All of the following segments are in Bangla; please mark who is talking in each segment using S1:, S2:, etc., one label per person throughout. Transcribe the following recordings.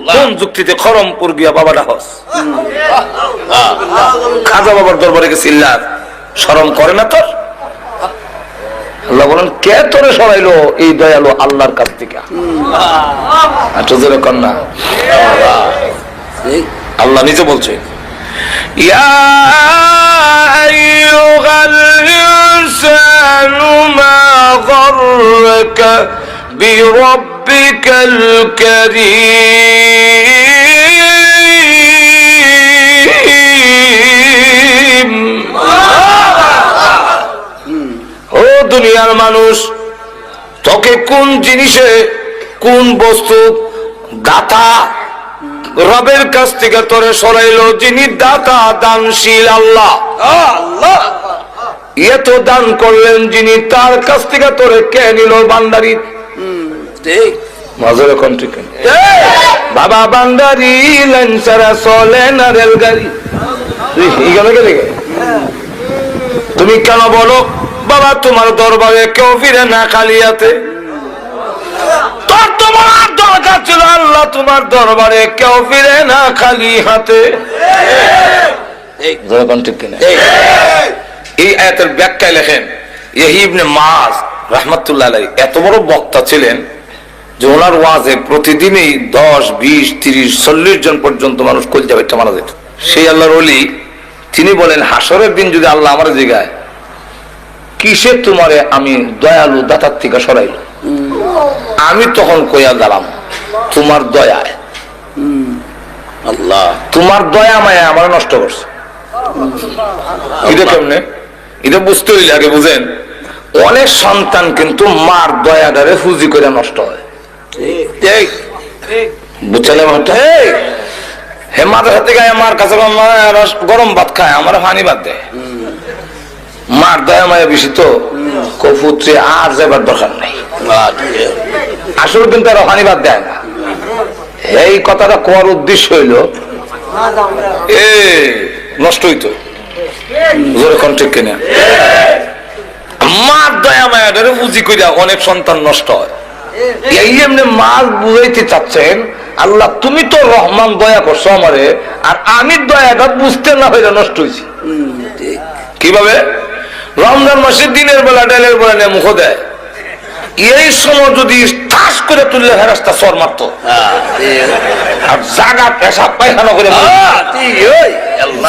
S1: কোন যুক্তিতে খরমপুর গিয়া হস? খাজা বাবার দরবারে করে না তোর? আল্লাহ বলেন, কে তোরে সরাইলো এই আল্লাহর কাছ থেকে? আচ্ছা না। আল্লাহ নিজে বলছে, ইয়া বিরাব্বিকাল কারীম। ও দুনিয়ার মানুষ তোকে কোন জিনিসে কোন বস্তু দাতা? রবের কাছ থেকে তোরে সরাইল যিনি দাতা দানশীল আল্লাহ।
S2: আল্লাহ।
S1: এত দান করলেন যিনি তার কাছ থেকে তোরে কে নিল বান্দারি?
S2: ঠিক
S1: মাজরে কোন ঠিক বাবা বান্দারি লাইন ছাড়া চলে না রেলগাড়ি? তুমি কেন বলো? বাবা তোমার দরবারে কেউ ফিরে না তোমার দরকার ছিল আল্লাহ তোমার দরবারে কেউ ফিরে না খালি হাতে।
S2: ঠিক
S1: ঠিক কিনা এই! আয়াতের ব্যাখ্যায় লেখেন ইবনে মাস রহমতুল্লাহ আলাই এত বড় বক্তা ছিলেন যে ওনার ওয়াজে প্রতিদিনই দশ বিশ তিরিশ চল্লিশ জন পর্যন্ত মানুষ কলজা বেটটা মারা যেত। সেই আল্লাহর অলি তিনি বলেন হাসরের দিন যদি আল্লাহ আমার জিগায় কিসে তোমারে আমি দয়ালু দাতার থেকে সরাইল? আমি তখন কইয়া গেলাম তোমার দয়ায়।
S2: আল্লাহ।
S1: তোমার দয়া মায়া আমার নষ্ট করছে। এটা কেমনে? এটা বুঝতে হইলে আগে বুঝেন অনেক সন্তান কিন্তু মার দয়া দয়াদারে ফুজি করে নষ্ট হয়।
S2: ঠিক ঠিক ঠিক
S1: হে মাথার হাতে গায়ে মার কাছে গরম ভাত খায় আমার পানি ভাত দেয় মার দয়া মায়া বেশি তো কপুত্রে আর যাবার দরকার নেই। আসলে কিন্তু আর পানি ভাত দেয় না। এই কথাটা কোয়ার উদ্দেশ্য হইল এ নষ্ট হইতো। জোরে কোন ঠিক কিনা? মার দয়া মায়া ধরে বুঝি কইরা অনেক সন্তান নষ্ট হয়। এই এমনি মাল বুঝাইতে চাচ্ছেন আল্লাহ তুমি তো রহমান দয়া করছ আমারে আর আমি দয়াটা বুঝতে না হইলে নষ্ট হয়েছি কীভাবে? রমজান মাসের দিনের বেলা ডালের বেলা নিয়ে মুখ দেয়। এই সময় যদি ঠাস করে তুললে হেরাস্তা সর মারতো। আর জাগা পেশা পায়খানা করে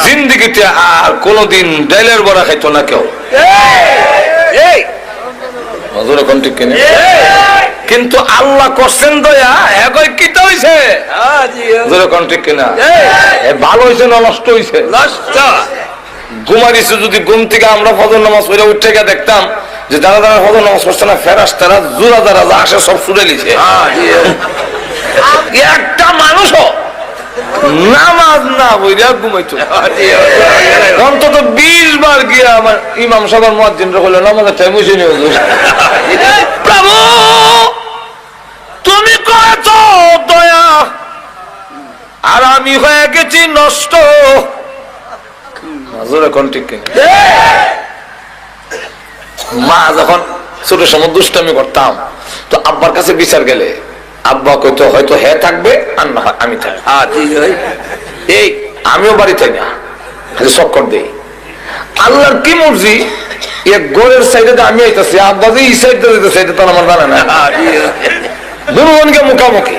S1: জিন্দিগিতে আর কোনোদিন ডাইলের বড়া খাইতো না কেউ। এখন ঠিক কিনে? কিন্তু আল্লাহ করছেন দয়া কিতা হইছে?
S2: ঠিক
S1: কিনা? ভালো হইছে না নষ্ট হইছে?
S2: নষ্ট।
S1: ঘুমাইছে যদি ঘুম থেকে আমরা ফজর নামাজ পড়ে উঠে গিয়ে দেখতাম যে যারা যারা ফজর নামাজ পড়ছে না ফেরাস তারা জোড়া যারা যা আসে সব ছুড়ে লিছে। একটা মানুষও নামাজ না বইরা ঘুমাইতো। অন্তত বিশ বার গিয়া আমার ইমাম সবার মহাজিন হলো নামাজের টাইম হয়েছে প্রভু! আমি হয়ে গেছি নষ্ট। এখন ঠিক মা যখন ছোট সময় দুষ্টামি করতাম তো আব্বার কাছে বিচার গেলে আব্বা কইতো হয়তো হে থাকবে আর না হয় আমি থাকব।
S2: ঠিক
S1: আমিও বাড়িতে না খালি চক্কর দেই। আল্লাহর কি মর্জি এক গোরের সাইডে আমি আইতাছি আব্বা যে এই সাইডে দিতেছে এটা তো আমার জানা না দুর্গনকে মুখামুখি।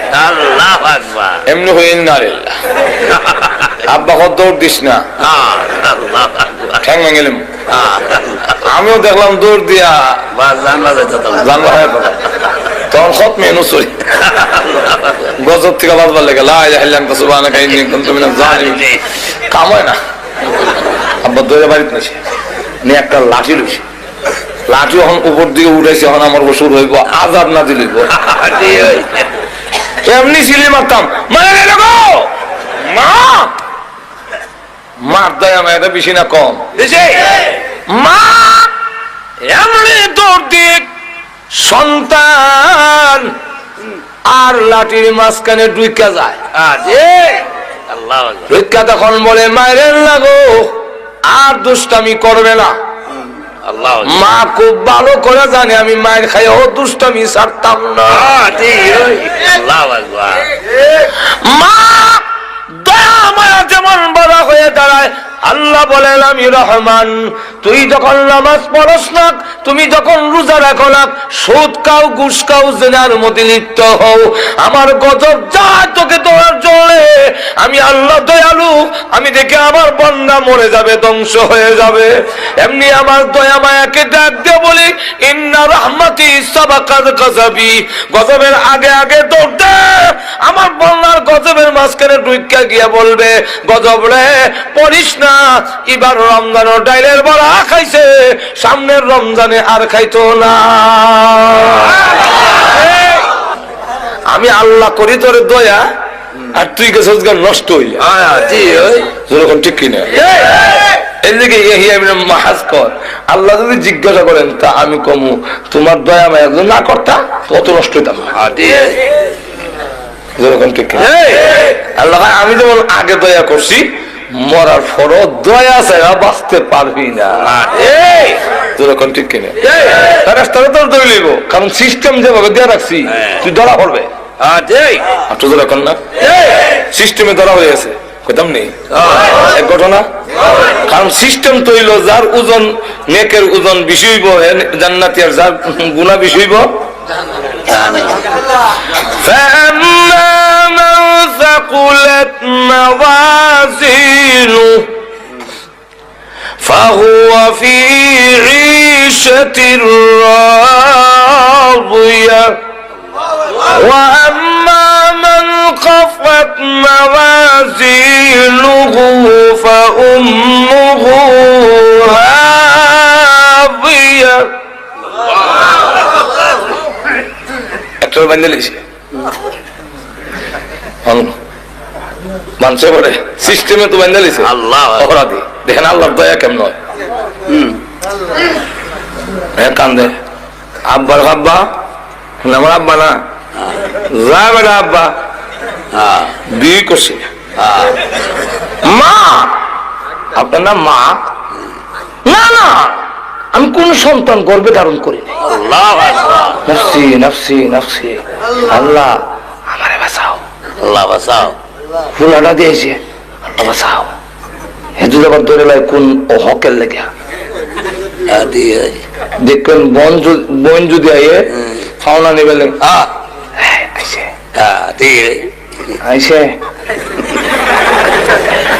S1: এমনি নারিল্লাহ আব্বা কত দিস না। ঠ্যাং
S2: আহ,
S1: আমিও দেখলাম দৌড় দিয়া
S2: জানলা
S1: হয়ে তখন মেনু চলি গজব থেকে বাজবার লেগে লাই হাইলাম সুবাহ কাহিনী তুমি না জানি কাম হয় না। আব্বা দৌড়ে বাড়িতে নিয়ে একটা লাঠি লইছে। লাঠি এখন উপর দিকে উঠেছে এখন আমার শুরু হইব আজাদ না দিলিব এমনি সিলি মারতাম। গো মা! মার দয়া মেয়েটা বেশি না কম। মা! এমনি দৌড় দিক সন্তান আর লাঠির মাঝখানে ডুইকা যায়। ডুইকা তখন বলে মায়ের লাগো আর দুষ্টামি করবে না। মা খুব ভালো করে জানে আমি মায়ের খাই ও দুষ্টামি ছাড়তাম না। মা দয়া মায়া যেমন বড় হয়ে দাঁড়ায় আল্লাহ বলেন, আমি রহমান, তুই যখন নামাজ পড়স না, তুমি যখন রোজা রাখো না, সুদ কাও ঘুষ কাও জেনার মধ্যে লিপ্ত হও। আমার গজব যা তোকে তোমার চলে আমি আল্লাহ দয়ালু, আমি দেখে আমার বন্যা মরে যাবে, ধ্বংস হয়ে যাবে। এমনি আমার দয়া মায়াকে ডাক দিয়ে বলি, ইন্না রহমতি সাবাকাত গজবি। গজবের আগে আগে দৌড়তে আমার বন্যার গজবের মাঝখানে ডুইকা গিয়া বলবে, গজব রে, পড়িস না এবার রমজান ডাইলের বড়া খাইছে সামনের রমজানে আর খাইতো না। আমি আল্লাহ করি তোর দয়া আর তুই গান নষ্ট হইয়া ঠিক কিনা? এর দিকে ইয়াহিয়া ইবনে মাহাজ কর। আল্লাহ যদি জিজ্ঞাসা করেন তা আমি কমু। তোমার দয়া মায়া না করতা তত নষ্ট হইতাম ঠিক কিনা? আল্লাহ আমি যেমন আগে দয়া করছি মরার পরও দয়া ছাড়া বাঁচতে পারবি না
S2: এই
S1: যেরকম ঠিক কিনা রাস্তাটা তোর ধরে লিব কারণ সিস্টেম যেভাবে দেওয়া রাখছি তুই ধরা পড়বে
S2: হ্যাঁ জি
S1: আপনি ধরা কর না সিস্টেমে ধরা হয়ে গেছে কইতাম নেই এক ঘটনা কারণ সিস্টেম তৈল যার ওজন নেকের ওজন বেশি হইব হে জান্নাতি আর যার গুণা বেশি হইব فأما من ثقلت موازينه فهو في عيشة راضية. وأما من خفت موازينه فأمه هاضية. أكتب মানুষে বলে সিস্টেমে তো বান্ধে লিখছে
S2: আল্লাহ।
S1: অপরাধী। দেখেন আল্লাহর দয়া কেমন হয়। হ্যাঁ কান্দে। আব্বার আব্বা না, আমার আব্বা না? যা বেটা আব্বা।
S2: হ্যাঁ।
S1: বিয়ে করছি।
S2: হ্যাঁ।
S1: মা! আপনার নাম মা? না না। আমি কোন সন্তান গর্বে ধারণ করি নফসি নফসি নফসি। আল্লাহ আমারে বাঁচাও।
S2: আল্লাহ বাঁচাও।
S1: ফুলাটা দিয়েছে। আল্লাহ হেতু আবার ধরে লাই কোন হকের লেগে। দেখবেন বন যদি- বোন যদি আইয়ে ফাওনা নেবে
S2: হ্যাঁ
S1: আইসে।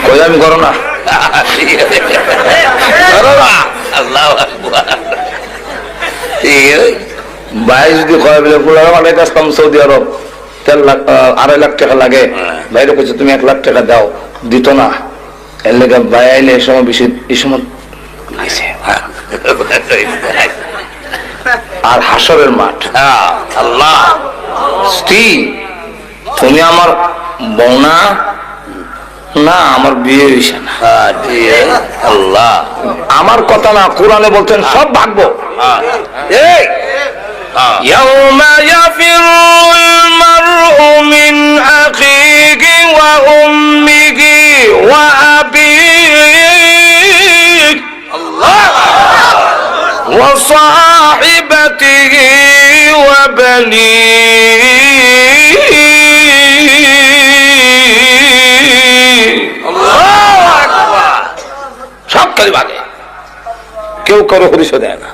S1: কই আমি করো না? ভাই যদি কয় বলে ফুলার অনেক আসতাম সৌদি আরব। তেল লাখ আড়াই লাখ টাকা লাগে।
S2: হ্যাঁ।
S1: বাইরে কইছে তুমি এক লাখ টাকা দাও দিত না। এর লেগে ভাই আইলে এই সময় বেশি এই সময়
S2: হ্যাঁ
S1: আর হাসরের মাঠ।
S2: হ্যাঁ আল্লাহ।
S1: স্ত্রী তুমি আমার বৌনা না আমার বিয়ে হয়েছে না
S2: হ্যাঁ আল্লাহ।
S1: আমার কথা না কোরআনে বলছেন সব ভাগবো।
S2: হ্যাঁ। এই! হ্যাঁ
S1: يوم يفر المرء من أخيه وأمه وأبيه وصاحبته وبنيه সব খালি ভাগে কেউ কারো পরিচয় দেয় না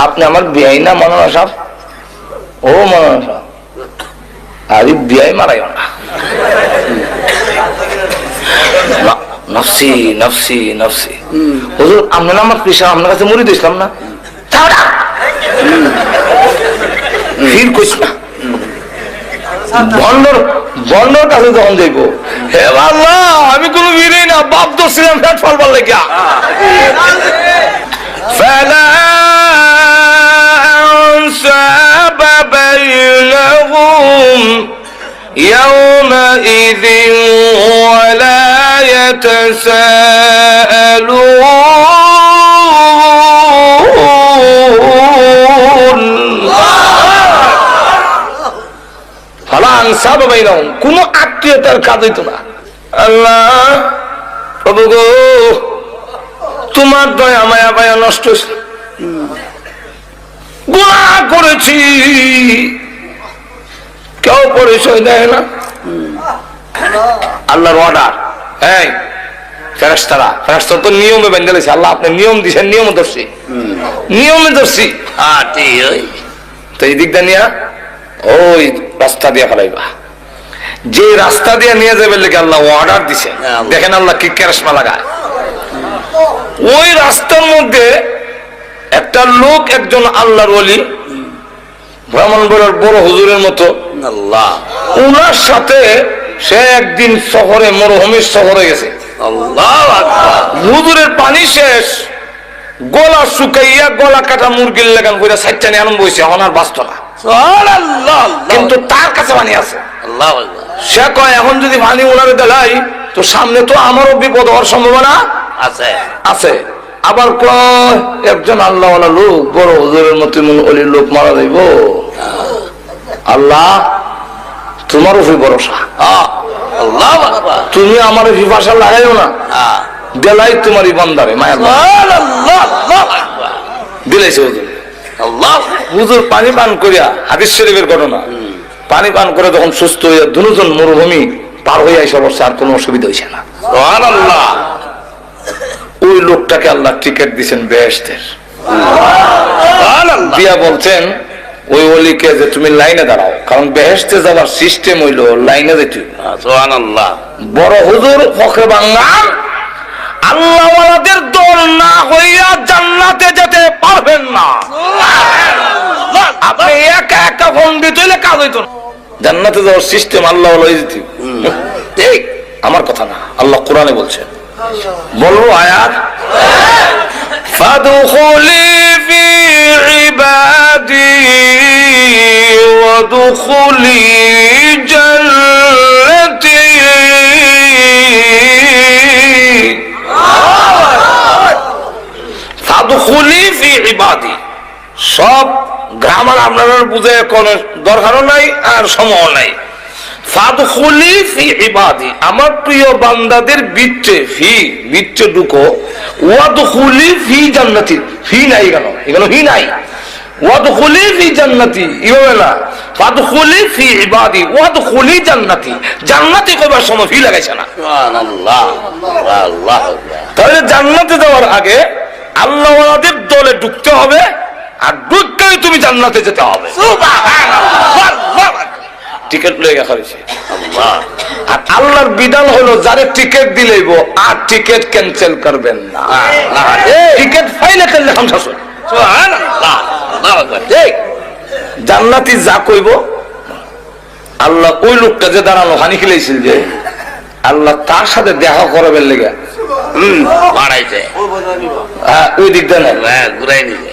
S1: আপনি আমার বিয়াই না মনোনা সাহ ও মনোনা সাহ আরে বিয়াই মারাই না। নফসি নফসি নফসি। হুজুর আমরা না আমার আপনার কাছে মরি দিয়েছিলাম না? ফির কইস না। বন্ডর বন্ডর কাছে যখন হে আল্লাহ আমি কোনো ভিড়ে না বাপ তো ছিলাম ফ্যাট ফলবার লেগে হ্যাঁ। ফেলা أنساب بينهم يومئذ ولا يتساءلون ফালা আনসাব বাইনাহুম কোন আত্মীয়তার কাজ হইতো না আল্লাহ প্রভু গো তোমার দয়া মায়া মায়া নষ্ট হয়েছে গুণা করেছি। কেউ পরিচয় দেয় না। আল্লাহর অর্ডার হ্যাঁ ফেরেস্তারা ফেরেস্তারা তো নিয়মে বেঁধে লেছে। আল্লাহ আপনি নিয়ম দিছেন নিয়ম ধরছি। নিয়মে ধরছি। তো এই দিকটা নিয়ে ওই রাস্তা দিয়ে ফেলাইবা। যে রাস্তা দিয়ে নিয়ে যাবে লেগে আল্লাহ অর্ডার দিছেন
S2: হ্যাঁ।
S1: দেখেন আল্লাহ কি কেরসমা লাগায়। ওই রাস্তার মধ্যে একটা লোক একজন আল্লাহর ওলি। ব্রাহ্মণ বড় বড় হুজুরের মতো।
S2: আল্লাহ।
S1: ওনার সাথে সে একদিন শহরে মরুভূমির শহরে গেছে। হুজুরের পানি শেষ। গলা শুকাইয়া গলা কাটা মুরগির লাগান করে সাইটটা নিয়ে আনন্দ হয়েছে ওনার বাঁচত না। কিন্তু তার কাছে পানি আছে। সে কয় এখন যদি পানি ওনারে দেলাই তো সামনে তো আমারও বিপদ হওয়ার সম্ভাবনা
S2: আছে।
S1: আছে। আবার কয় একজন আল্লাহ লোক বড় হুজুরের মতো অলির লোক মারা যাইব? আল্লাহ তোমার উপরে ভরসা।
S2: আল্লাহ
S1: তুমি আমার বিভাষা লাগাইও না।
S2: হ্যাঁ।
S1: দেলাই তোমার ইমানদারে মায়ের দিলাইছে হুজুর।
S2: আল্লাহ
S1: হুজুর পানি পান করিয়া হাদিস শরীফের ঘটনা। পানি পান করে যখন সুস্থ হইয়া দুজন মরুভূমি পার হইয়া এসে অবস্থা আর কোনো অসুবিধা হয়েছে না। ওই লোকটাকে আল্লাহ টিকিট দিচ্ছেন বেহেস্তের দিয়া বলছেন ওই অলিকে যে তুমি লাইনে দাঁড়াও কারণ বেহেস্তে যাওয়ার সিস্টেম হইল লাইনে যেতে বড় হুজুর ফখরে বাঙ্গাল আল্লাহওয়ালাদের দল না হইয়া জান্নাতে যেতে পারবেন না। আপনি একা একা পন্ডিত হইলে কাজ হইতো না। জান্নাতে যাওয়ার সিস্টেম আল্লাহ ঠিক আমার কথা না আল্লাহ কোরআনে বলছেন বলো আয়াত। ফাদুখুলি ফি ইবাদি ওয়াদুখুলি জান্নতি ফাদুখুলি ফি ইবাদি সব গ্রামার আপনারা বুঝে কোন দরকারও নাই আর সময় নাই। আমার প্রিয় বান্দাদের বিচ্ছে ফি বিচ্ছে ঢুকো। ফি জান্নাতি। ফি নাই কেন? এখানে ফি নাই। ওয়াদখুলি ফি জান্নাতি। ইভাবে না। ফাদখুলি ফি ইবাদি। জান্নাতি। জান্নাতি কবার সময় ফি লাগাইছে না। তাহলে জান্নাতে যাওয়ার আগে আল্লাহওয়ালাদের দলে ঢুকতে হবে। আর ঢুকতেই তুমি জান্নাতে যেতে হবে। টিকিট করেছে
S2: আল্লাহ।
S1: আর আল্লাহর বিধান হলো যারে টিকিট দিলেইব আর টিকিট ক্যান্সেল করবেন না। টিকিট ফাইলে করলে হামসা জান্নাতি যা কইব আল্লাহ ওই লোকটা যে দাঁড়ানো হানি খেলেছিল যে আল্লাহ তার সাথে দেখা করবেন লেগে।
S2: হুম বাড়াইছে
S1: হ্যাঁ, ওই দিক দেন
S2: হ্যাঁ ঘুরাই নিছে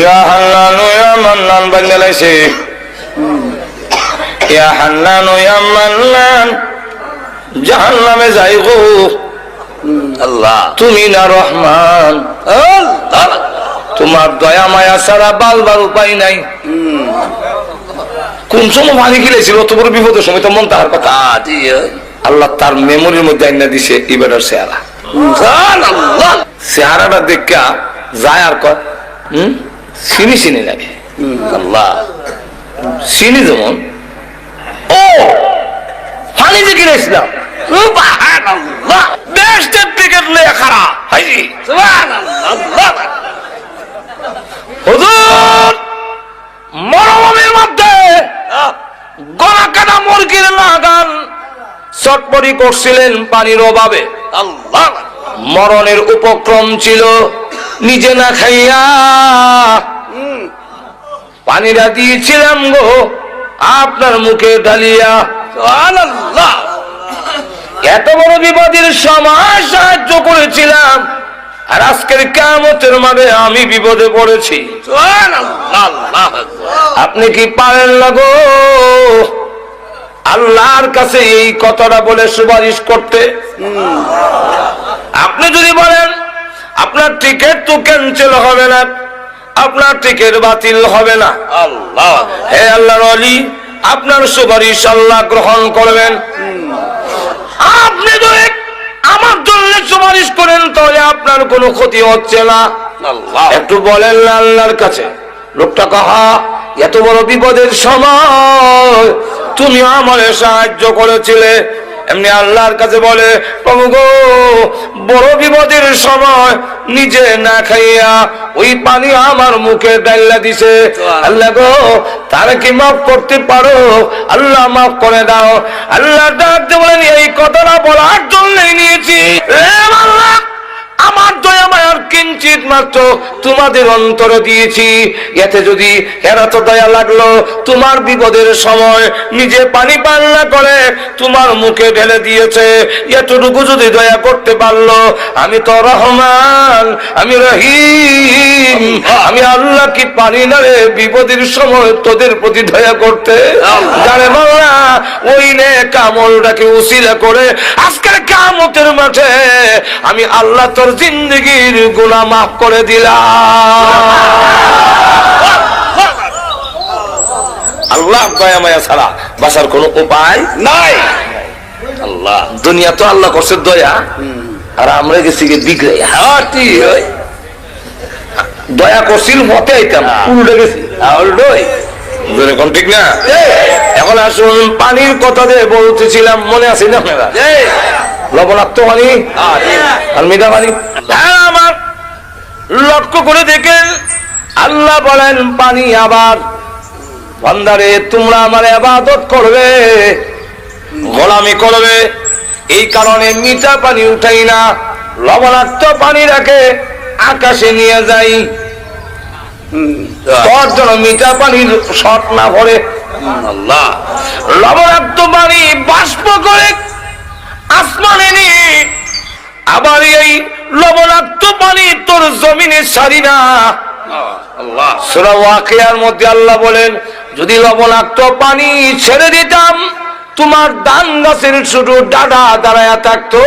S1: ইয়া হান্নান ইয়া মান্নান বাংলাদেশে। ইয়া হান্নান ইয়া মান্নান জাহান্নামে যাই গো
S2: আল্লাহ।
S1: তুমি না রহমান। তোমার দয়া মায়া ছাড়া বাল বাল উপায় নাই। কোন সময় পানি গিলেছিল অত বড় বিপদের সময় তো মন তাহার কথা। আল্লাহ তার মেমোরির মধ্যে আইনা দিছে এবারের চেহারা। চেহারাটা দেখা যায় আর হম? চিনি চিনি লাগে।
S2: আল্লাহ।
S1: চিনি যেমন ও পানি যে কিনেছিলাম
S2: সুবহানাল্লাহ।
S1: বেস্টের লয়ে খারা হুজুর মরুভূমির মধ্যে গলা কাটা মুরগির লাগান চটপটি করছিলেন পানির অভাবে।
S2: আল্লাহ।
S1: মরণের উপক্রম ছিল নিজে না খাইয়া। পানিটা দিয়েছিলাম গো। আপনার মুখে ঢালিয়া
S2: সুবহানাল্লাহ।
S1: এত বড় বিপদের সময় সাহায্য করেছিলাম। আর আজকের কামতের মাঝে আমি বিপদে পড়েছি। আপনি কি পারেন না গো? আল্লাহর কাছে এই কথাটা বলে সুপারিশ করতে। আপনি যদি বলেন আপনার টিকিট তো ক্যান্সেল হবে না। আপনার টিকিট বাতিল হবে না।
S2: আল্লাহ।
S1: হে আল্লাহর অলি আপনার সুপারিশ আল্লাহ গ্রহণ করবেন। আপনি যদি আমার জন্য সুপারিশ করেন তাহলে আপনার কোনো ক্ষতি হচ্ছে না। একটু বলেন না আল্লাহর কাছে লোকটা কাহা এত বড় বিপদের সময় তুমি আমারে সাহায্য করেছিলে এমনি আল্লাহর কাছে বলে প্রভু গো বড় বিপদের সময় নিজে না খাইয়া ওই পানি আমার মুখে ডাইলা দিছে। আল্লাহ গো, তারা কি মাফ করতে পারো? আল্লাহ মাফ করে দাও। আল্লাহ ডাকতে বলেন, এই কথাটা বলার জন্যই নিয়েছি। আমার দয়া মায়ার কিঞ্চিত মাত্র তোমাদের অন্তরে দিয়েছি। এতে যদি এরা তো দয়া লাগল, তোমার বিপদের সময় নিজে পানি পাল্লা করে তোমার মুখে ঢেলে দিয়েছে। এতটুকু যদি দয়া করতে পারল আমি তো রহমান আমি রহিম। আমি আল্লাহ কি পারি না রে বিপদের সময় তোদের প্রতি দয়া করতে? জানে বাংলা ওই নে কামলটাকে উসিলা করে আজকের কামতের মাঠে আমি আল্লাহ তোর জিন্দগির গুণা মাফ করে দিলাম। আল্লাহ দয়া মায়া ছাড়া বাসার কোনো উপায়
S2: নাই। আল্লাহ
S1: দুনিয়া তো আল্লাহ করছে দয়া। আর আমরা গেছি গিয়ে বিগড়ে হাটি ওই। দয়া করছিল মতে আইতাম উল্টে গেছি। উল্টোই কোন ঠিক না? এখন আসুন পানির কথা দিয়ে বলতেছিলাম মনে আছে না আপনারা? লবণাক্ত পানি? আর মিঠা পানি? হ্যাঁ আমার। লক্ষ্য করে দেখেন আল্লাহ বলেন পানি আবার বান্দারে তোমরা আমার আবাদত করবে গোলামি করবে। এই কারণে মিঠা পানি উঠাই না লবণাক্ত পানি রাখে আকাশে নিয়ে যাই। তোর জন্য মিঠা পানির শট না ভরে
S2: আল্লাহ
S1: লবণাক্ত পানি বাষ্প করে আসমানে নিয়ে আবার এই লবণাক্ত পানি তোর জমিনে সারি না।
S2: আল্লাহ।
S1: সুরা ওয়াকিয়ার মধ্যে আল্লাহ বলেন যদি লবণাক্ত পানি ছেড়ে দিতাম তোমার ধান গাছের শুধু ডাডা দাঁড়ায় থাকতো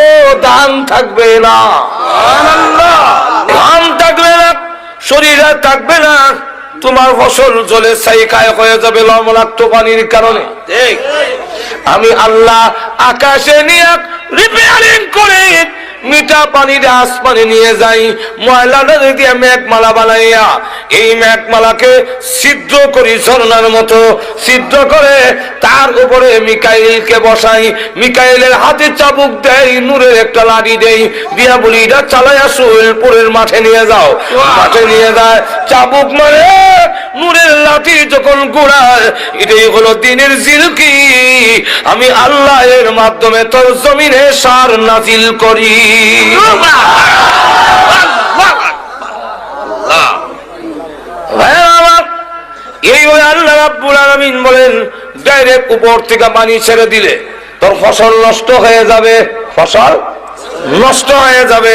S1: দান থাকবে না। ধান থাকবে না শরীর থাকবে না তোমার ফসল জলে সাইকায় হয়ে যাবে লবণাক্ত পানির কারণে। আমি আল্লাহ আকাশে নিয়ে রিপেয়ারিং করে মিঠা পানিটা আসমানে নিয়ে যাই ময়লাটা দিয়ে মেঘমালা বানাইয়া। এই মেঘমালাকে সিদ্ধ করি ঝর্ণার মতো। সিদ্ধ করে তার উপরে মিকাইলকে বসাই। মিকাইলের হাতে চাবুক দেয় নূরের একটা লাঠি দেই। দিয়া বলি এটা চালাই সুলপুরের মাঠে নিয়ে যাও। মাঠে নিয়ে যায় চাবুক মারে নূরের লাঠি যখন গোড়ায় এটাই হলো দিনের জিলকি। আমি আল্লাহ এর মাধ্যমে তোর জমিনে সার নাজিল করি। এই ওই আল্লাহ রাব্বুল আলামিন বলেন ডাইরেক্ট উপর থেকে পানি ছেড়ে দিলে তোর ফসল নষ্ট হয়ে যাবে। ফসল নষ্ট হয়ে যাবে।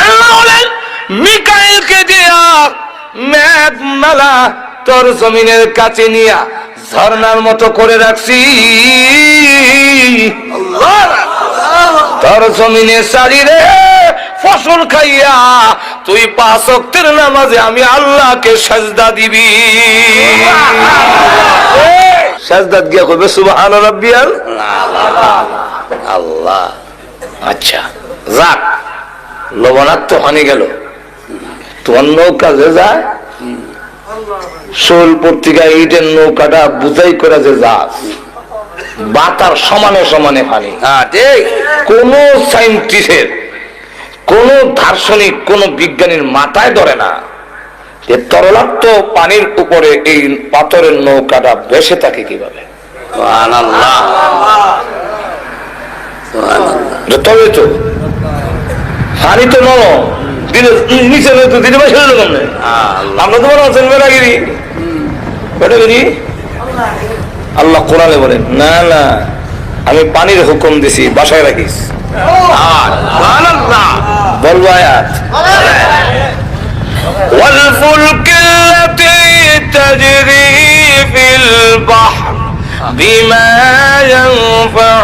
S1: আল্লাহ বলেন মিকাইলকে দিয়া মেঘমালা তোর জমিনের কাছে নিয়া ঝর্ণার মতো করে রাখছি। জমিনে সারিরে ফসল খাইয়া তুই নামাজে আমি আল্লাহকে সাজদা দিবি। গিয়া সুবহান
S2: আল্লাহ।
S1: আচ্ছা যাক, লবণাক্ত পানি গেল। তোমার নৌকা যে যায়। শোল পত্রিকা ইটের নৌকাটা বুঝাই করে যে যাস। বাতার সমানে সমানে পানি
S2: ঠিক
S1: কোন সাইন্টিস্টের কোন দার্শনিক কোন বিজ্ঞানীর মাথায় ধরে না যে তরলাক্ত পানির উপরে এই পাথরের নৌকাটা বেসে থাকে কীভাবে। তবে তো। পানি তো নরম। দিলে নিচে তো কেমনে? আমরা তো মনে আছেন বেড়াগিরি বেড়াগিরি আল্লাহ কোরআনে বলেন না না আমি পানির হুকুম দিছি বাসায় রাখিস
S2: সুবহানাল্লাহ
S1: বলবো আয়াত والفلك التي تجري في البحر بما ينفع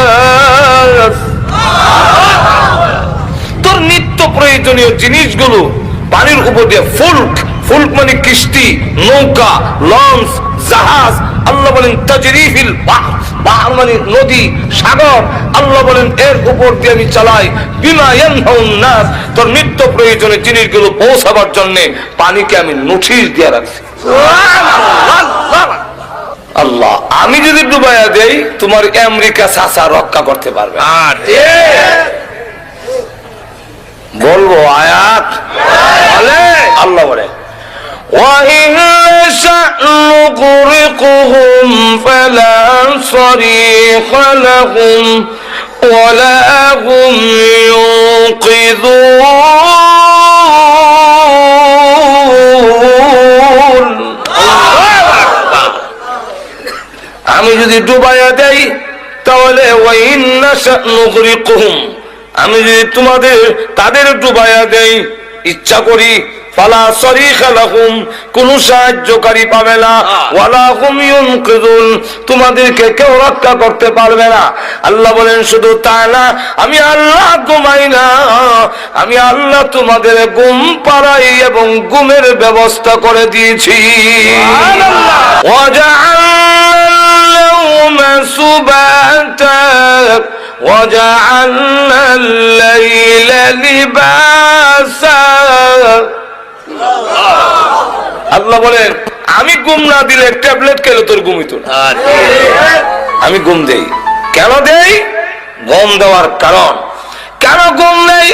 S1: الناس তোর নিত্য প্রয়োজনীয় জিনিসগুলো পানির উপর দিয়ে ফুলক ফুলক মানে কিস্তি, নৌকা, লঞ্চ, জাহাজ। আল্লাহ বলেন তাজরিফিল বাহার। মানে নদী, সাগর। আল্লাহ বলেন, এর উপর দিয়ে আমি চালাই। বিমা নাস। তোর নিত্য প্রয়োজনে জিনিসগুলো পৌঁছাবার জন্য পানিকে আমি নোটিশ দিয়ে রাখছি। আল্লাহ, আমি যদি ডুবাইয়া দেই, তোমার আমেরিকা চাচা রক্ষা করতে পারবে।
S2: আর।
S1: বলবো আয়াত বলে আল্লাহ বলে وإن نشأ نغرقهم فلا صريخ لهم ولا هم ينقذون আমি যদি ডুবাইয়া দেই তাহলে ওয়াইন নাশা নুগরিকুহুম আমি যদি তোমাদের তাদের একটু বায়া দেই ইচ্ছা করি ফালা সরিখা লাহুম কোন সাহায্যকারী পাবে না। ওয়ালা হুম ইউনকিজুন তোমাদেরকে কেউ রক্ষা করতে পারবে না। আল্লাহ বলেন শুধু তা না আমি আল্লাহ ঘুমাই না। আমি আল্লাহ তোমাদের গুম পাড়াই এবং গুমের ব্যবস্থা করে দিয়েছি। সুবহানাল্লাহ। ওয়া জাআলাল وجعلنا الليل لباسا আল্লাহ বলেন আমি ঘুম না দিলে ট্যাবলেট খেলে তোর ঘুমিত না
S2: আর ঠিক।
S1: আমি ঘুম দেই কেন দেই ঘুম দেওয়ার কারণ কেন ঘুম নেই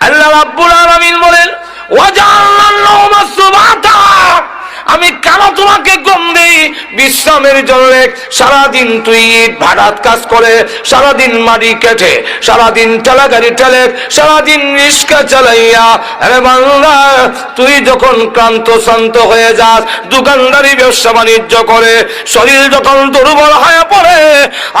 S1: আল্লাহ রাব্বুল আলামিন বলেন ওয়াজাল্লাল নাওমা সুবাতা আমি কেন তোমাকে ঘুম দেই? বিশ্রামের জন্য সারাদিন তুই ভাড়াত কাজ করে, সারাদিন মাটি কেটে, সারাদিন ঠেলা গাড়ি ঠেলে, সারাদিন রিস্কা চালাইয়া। আরে বাংলা তুই যখন ক্লান্ত শান্ত হয়ে যাস, দোকানদারি ব্যবসা বাণিজ্য করে, শরীর যখন দুর্বল হয়ে পড়ে,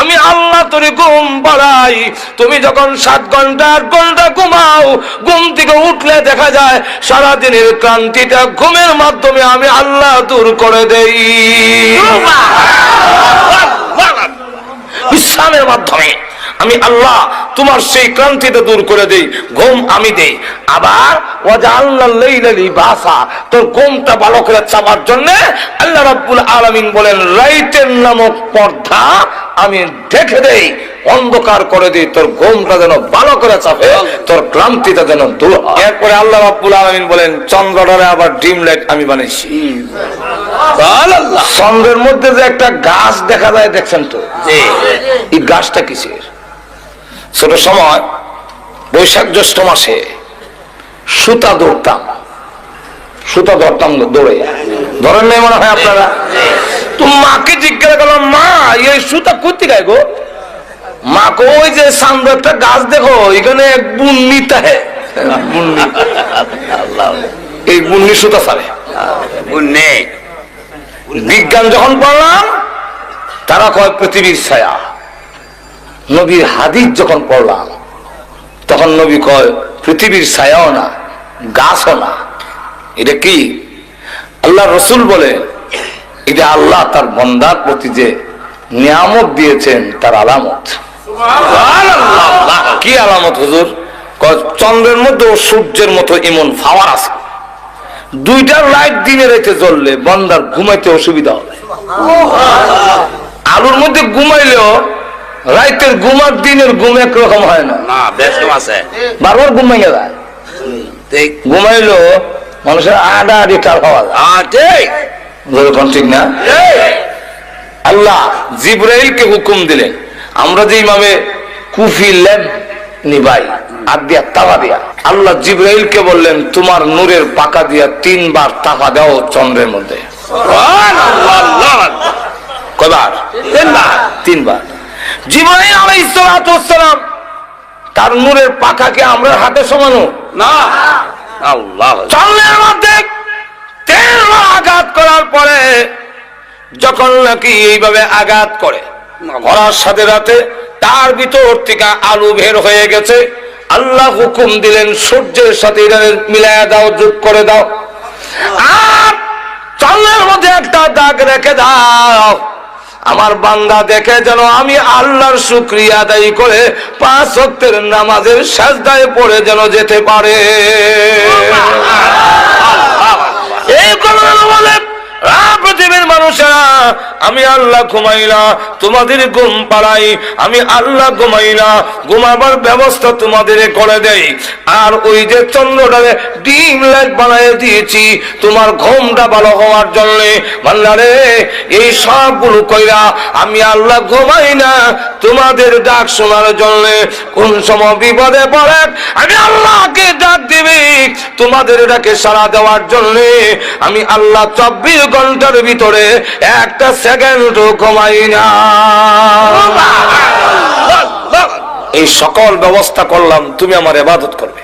S1: আমি আল্লাহ তোর ঘুম পাড়াই। তুমি যখন সাত ঘণ্টা, আট ঘণ্টা ঘুমাও, ঘুম থেকে উঠলে দেখা যায় সারাদিনের ক্লান্তিটা ঘুমের মাধ্যমে আমি আল্লাহ দূর করে দেই। বিশ্রামের মাধ্যমে আমি আল্লাহ তোমার সেই ক্লান্তিটা দূর করে দেই, ঘুম আমি দেই। আবার তোর ঘুমটা ভালো করে চাপার জন্য আল্লাহ রাব্বুল আলামিন বলেন, রাইটের নামক পর্দা আমি দেখে দেই। অন্ধকার করে দিই তোর ঘুমটা যেন ভালো করে চাপে তোর ক্লান্তিটা যেন দূর হয়। এরপরে আল্লাহ রাব্বুল আলামিন বলেন চন্দ্রটারে আবার ডিম লাইট আমি বানাইছি।
S2: আল্লাহ।
S1: চন্দ্রের মধ্যে যে একটা গাছ দেখা যায় দেখছেন তো? এই গাছটা কিসের? ছোট সময় বৈশাখ জ্যৈষ্ঠ মাসে সুতা ধরতাম। সুতা ধরতাম দৌড়ে। ধরেন নাই মনে হয় আপনারা? তো মাকে জিজ্ঞাসা করলাম মা এই সুতা করতে গায় গো মাকে ওই যে সামনে একটা গাছ দেখো এখানে এক বুন্নিতা হে। এই বুন্নি সুতা সারে
S2: বুন্নে।
S1: বিজ্ঞান যখন পড়লাম তারা কয় পৃথিবীর ছায়া নবীর হাদিস যখন পড়লাম তখন নবী কয় পৃথিবীর ছায়াও না গাছও না এটা কি আল্লাহ রসুল বলে এটা আল্লাহ তার বন্দার প্রতি যে নিয়ামত দিয়েছেন তার আলামত। কি আলামত হুজুর? চন্দ্রের মধ্যে ও সূর্যের মতো এমন ফাওয়ার আছে। দুইটার লাইট দিনে রেখে জ্বললে বন্দার ঘুমাইতে অসুবিধা হবে। আলুর মধ্যে ঘুমাইলেও রাইতের ঘুমার দিনের ঘুম একরকম হয় না।
S2: না, কম আছে।
S1: বারবার ঘুম ভেঙে যায়।
S2: ঠিক।
S1: ঘুমাইলেও মানুষের আডা আডি টাল হওয়া যায়।
S2: আর ঠিক।
S1: যেরকম ঠিক না? আল্লাহ জিব্রাইলকে হুকুম দিলেন আমরা যে ইমামে কুফি লেন নিবাই আর দিয়া তাবা দিয়া আল্লাহ জিব্রাইলকে বললেন তোমার নূরের পাকা দিয়া তিনবার তাপা দাও চন্দ্রের মধ্যে। কয়বার তিনবার তিনবার জিব্রাইল আলাইহিস সালাতু ওয়াসসালাম তার নূরের পাখাকে আমরা হাতে সমানো
S2: না। আল্লাহ।
S1: চন্দ্রের মধ্যে তেরো আঘাত করার পরে যখন নাকি এইভাবে আঘাত করে করার সাথে রাতে তার ভিতর থেকে আলু বের হয়ে গেছে। আল্লাহ হুকুম দিলেন সূর্যের সাথে মিলাইয়া দাও যোগ করে দাও। আর চন্দ্রের মধ্যে একটা দাগ রেখে দাও। আমার বান্দা দেখে যেন আমি আল্লাহর শুক্রিয়া আদায় করে পাঁচ ওয়াক্তের নামাজের সাজদায় পড়ে যেন যেতে পারে। এই কথা বলে পৃথিবীর মানুষেরা, আমি আল্লাহ ঘুমাই না তোমাদের ঘুম পাড়াই, আমি আল্লাহ ঘুমাই না ঘুমাবার ব্যবস্থা তোমাদের করে দেই। আর ওই যে চন্দ্রটারে ডিম লাইট বানাই দিয়েছি, তোমার ঘুমটা ভালো হওয়ার জন্য মাল্লারে এই সবগুলো কইরা আমি আল্লাহ ঘুমাই না, তোমাদের ডাক শোনার জন্য কোন সময় বিপদে পড়ে, আমি আল্লাহকে ডাক দিবি, তোমাদের ডাকে সাড়া দেওয়ার জন্য আমি আল্লাহ চব্বিশ ঘণ্টার ভিতরে একটা সেকেন্ড কমাই না। এই সকল ব্যবস্থা করলাম, তুমি আমার এবাদত করবে।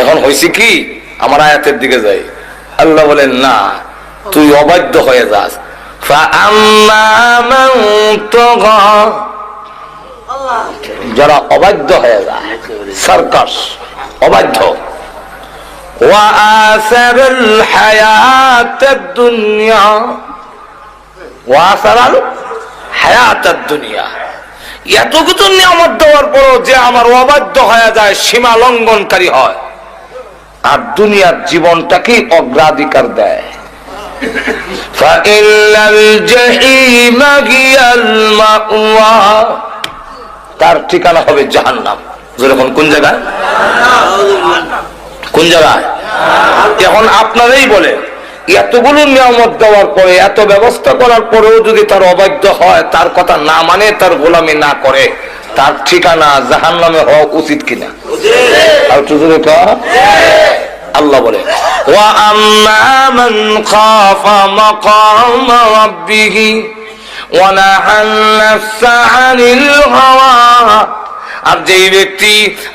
S1: এখন হয়েছে কি? আমার আয়াতের দিকে যাই। আল্লাহ বলেন, না, তুই অবাধ্য হয়ে যাস। যারা অবাধ্য হয়ে যায়, সার্কাস, অবাধ্য। وآثر الحياة الدنيا وآثر الحياة الدنيا এত কিছু নিয়ামত দেওয়ার পরও যে আমার অবাধ্য হয়ে যায় সীমা লঙ্ঘনকারী হয় আর দুনিয়ার জীবনটাকে অগ্রাধিকার দেয় فإن الجحيم هي المأوى তার ঠিকানা হবে জাহান্নাম যেরকম কোন জায়গায় কোন জায়গায়? এখন আপনারাই বলে এতগুলো নিয়ামত দেওয়ার পরে, এত ব্যবস্থা করার পরেও যদি তার অবাধ্য হয়, তার কথা না মানে তার গোলামি না করে, তার ঠিকানা জাহান নামে হওয়া উচিত কিনা। আল্লাহ বলে, ওয়া আর যেই ব্যক্তি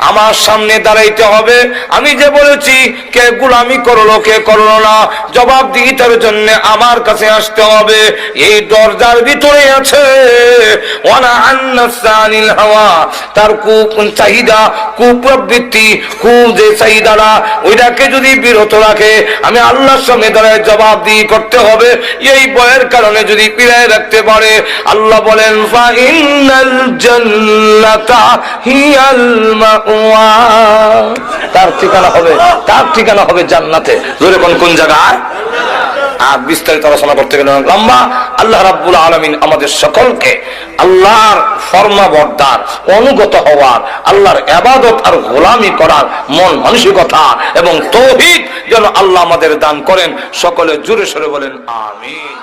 S1: আমার সামনে দাঁড়াইতে হবে, আমি যে বলেছি, কে গুলামি করল, কে করল না জবাব দিতে জন্য আমার কাছে আসতে হবে। এই দরজার ভিতরে আছে তার কু চাহিদা, কুপ্রবৃত্তি, কু যে চাহিদাটা, ওইটাকে যদি বিরত রাখে, আমি আল্লাহর সামনে দাঁড়ায় জবাব দিয়ে করতে হবে। এই বয়ের কারণে যদি পিড়ায় রাখতে পারে, আল্লাহ বলেন তার ঠিকানা হবে, তার ঠিকানা হবে জান্নাতে। কোন কোন জায়গায়? আর বিস্তারিত আলোচনা করতে গেলে লম্বা। আল্লাহ রাব্বুল আলমিন আমাদের সকলকে আল্লাহর ফর্মাবর্দার, অনুগত হওয়ার, আল্লাহর এবাদত আর গোলামি করার মন মানসিকতা এবং তৌহিদ যেন আল্লাহ আমাদের দান করেন। সকলে জুড়ে সরে বলেন, আমিন।